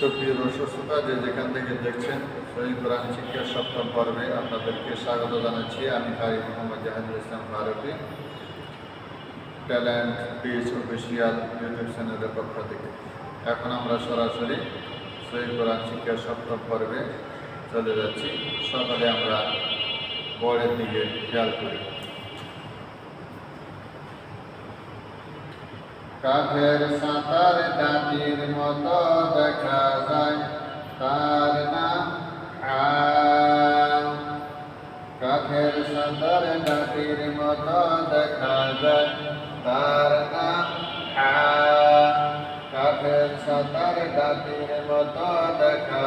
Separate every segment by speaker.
Speaker 1: সুপ্রিয় দর্শক শ্রোতা, যে যেখান থেকে দেখছেন, শহীদ কোরআন শিক্ষার সপ্তম পর্বে আপনাদেরকে স্বাগত জানাচ্ছি। আমি ভাই Mohammad Jahadul Islam Faruki talent piece official YouTube চ্যানেলের পক্ষ থেকে। এখন আমরা সরাসরি শহীদ কোরআন শিক্ষার সপ্তম পর্বে চলে যাচ্ছি। সকালে আমরা বড়ের দিকে খেয়াল করি। কাঠের সাঁতার দাঁতির মতো দেখা যায় তার নাম আম। কাঠের সাঁতার দাঁতির মতো দেখা যায় তার নাম আম। কাঠের সাঁতার দাঁতির মতো দেখা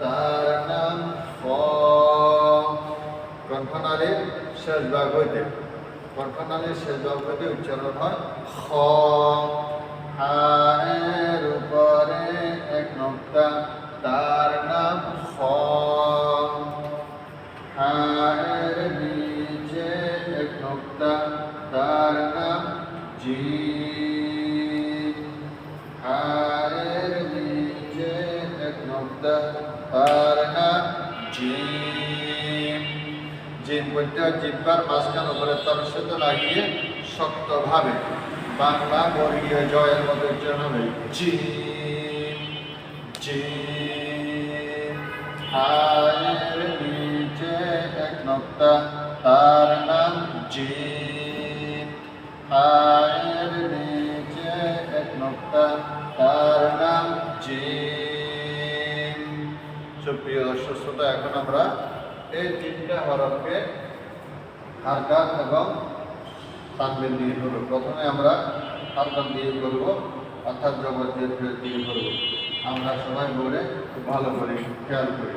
Speaker 1: তার নাম খ কণ্ঠনালীর শেষ ভাগ হইতে। কণ্ঠনালীর শেষ ভাগ হইতে উচ্চারণ হয় খ। হায়ের উপরে এক নোক্তা তার নাম জিম জিম বলতে জিব্বার মাঝখান উপরে তার সাথে লাগিয়ে শক্তভাবে, বাংলা বর্গীয় জয়ের মতো উচ্চারণ হবে, জিম জিম। হায়ের নিচে এক নোক্তা, তার নাম জিম। হায়ের এখন আমরা এই তিনটা হরফকে হারকাত এবং তানবিল দিয়ে করব। প্রথমে আমরা হারকাত দিয়ে করব, অর্থাৎ জগতের দিয়ে করব। আমরা সবাই বলে খুব ভালো করে খেয়াল করি।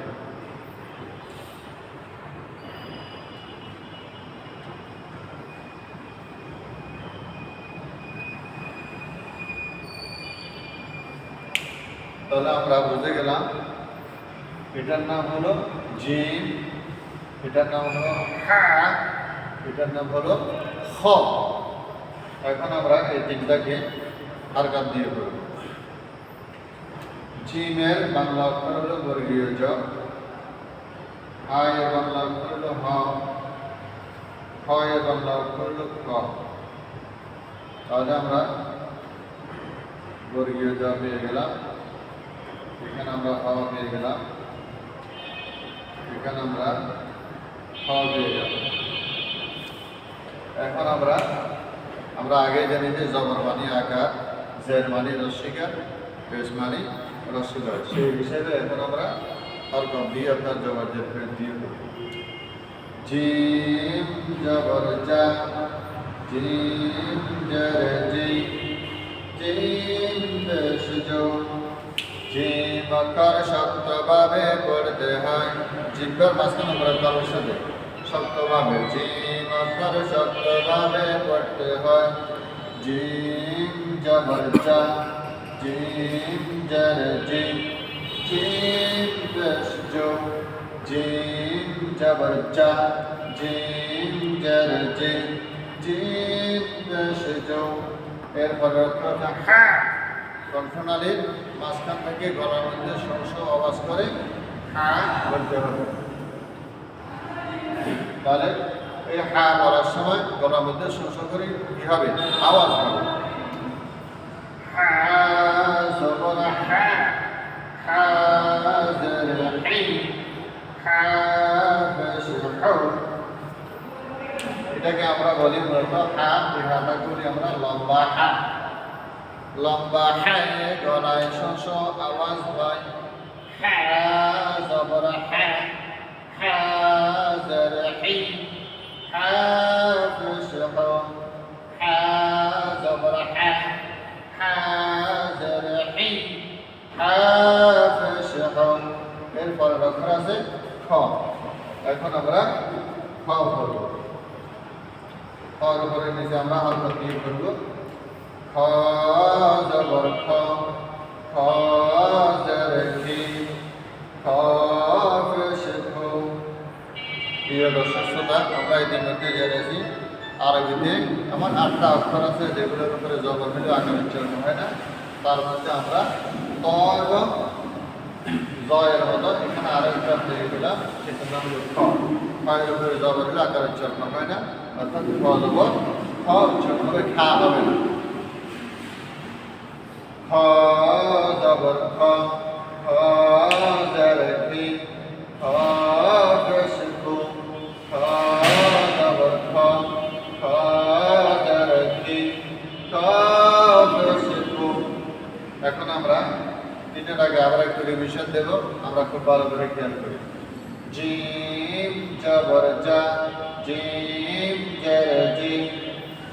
Speaker 1: তাহলে আমরা বুঝে গেলাম এটার নাম হলো জিম এটার নাম হলো হা, এটার নাম হলো খ। এখন আমরা এই তিনটাকে হারকাত দিয়ে করব জিমের বাংলা অক্ষর হলো বর্গীয় জ, হায়ের বাংলা অক্ষর হলো হ, হয়ের বাংলা অক্ষর হলো ক। তাহলে আমরা বর্গীয় জ পেয়ে গেলাম। এখানে আমরা হ পেয়ে গেলাম। এখানে আমরা খ পেয়ে গেলাম এখন আমরা আমরা আগে জানি যে জবর মানি আকার, জের মানি রস্বীকার পেশ সেই হিসেবে এখন আমরা হরকম দিয়ে আপনার জবর জের ফের দিয়ে দেব। জিম জবর জা, জিম জর জি, জিম জিম অক্ষর শক্তভাবে পড়তে হয়। জিব্বার মাঝখানে আমরা কারোর সাথে শক্তভাবে জিম অক্ষর শক্তভাবে পড়তে হয়। জিম জবর জা জিম জর জি জিম পেশ জো জিম জবর জা জিম জর জি জিম পেশ জো এরপরে হ্যাঁ কণ্ঠনালীর মাঝখান থেকে গলার মধ্যে সরস আওয়াজ করে হা বলতে হবে। তাহলে এই হা বলার সময় গলার মধ্যে সরস করে কি হবে? আওয়াজ হবে। এটাকে আমরা বলি মূলত হা এই হাটা করি আমরা লম্বা হা। লম্বা হ্যাঁ গলায় শস আওয়াজ হয় হ্যাঁ জবর হ্যাঁ, হ্যাঁ হাজার হি। হ্যাঁ, হাফুস হা। হ্যাঁ, জবর হ্যাঁ হাজার হি। হাফুস এরপরে অক্ষর আছে খ। এখন আমরা খ করব খর উপরে নিচে আমরা হরফ দিয়ে করব খ জবর খ খ জের খি খ পেশ খ প্রিয় দর্শক শ্রোতা, আমরা ইতিমধ্যে জেনেছি আরবিতে। আমার আটটা উপরে জবর মিলে আকার উচ্চারণ হয় না। তার মধ্যে আমরা ত এবং জয়ের মতো হলো উপরে জবর মিলে আকার উচ্চারণ হয় অর্থাৎ খ জবর খা হবে না। খ জবর খ খ জের খি খ পেশ খু খ জবর খ খ জের খি খ পেশ খু এখন আমরা তিনের আগে আবার একটু রিভিশন দেব, আমরা খুব ভালো করে খেয়াল করি। জিম জবর জা জিম জের জি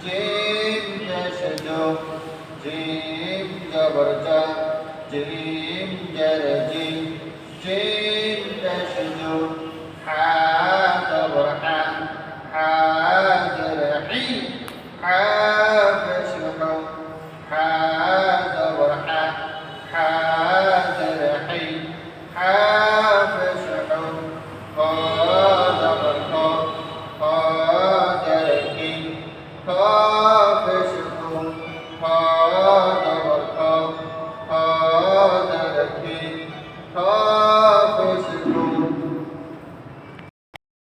Speaker 1: জিম জশ জো জিম জবর জা জিম জের জি জিম জশ জো হা জবর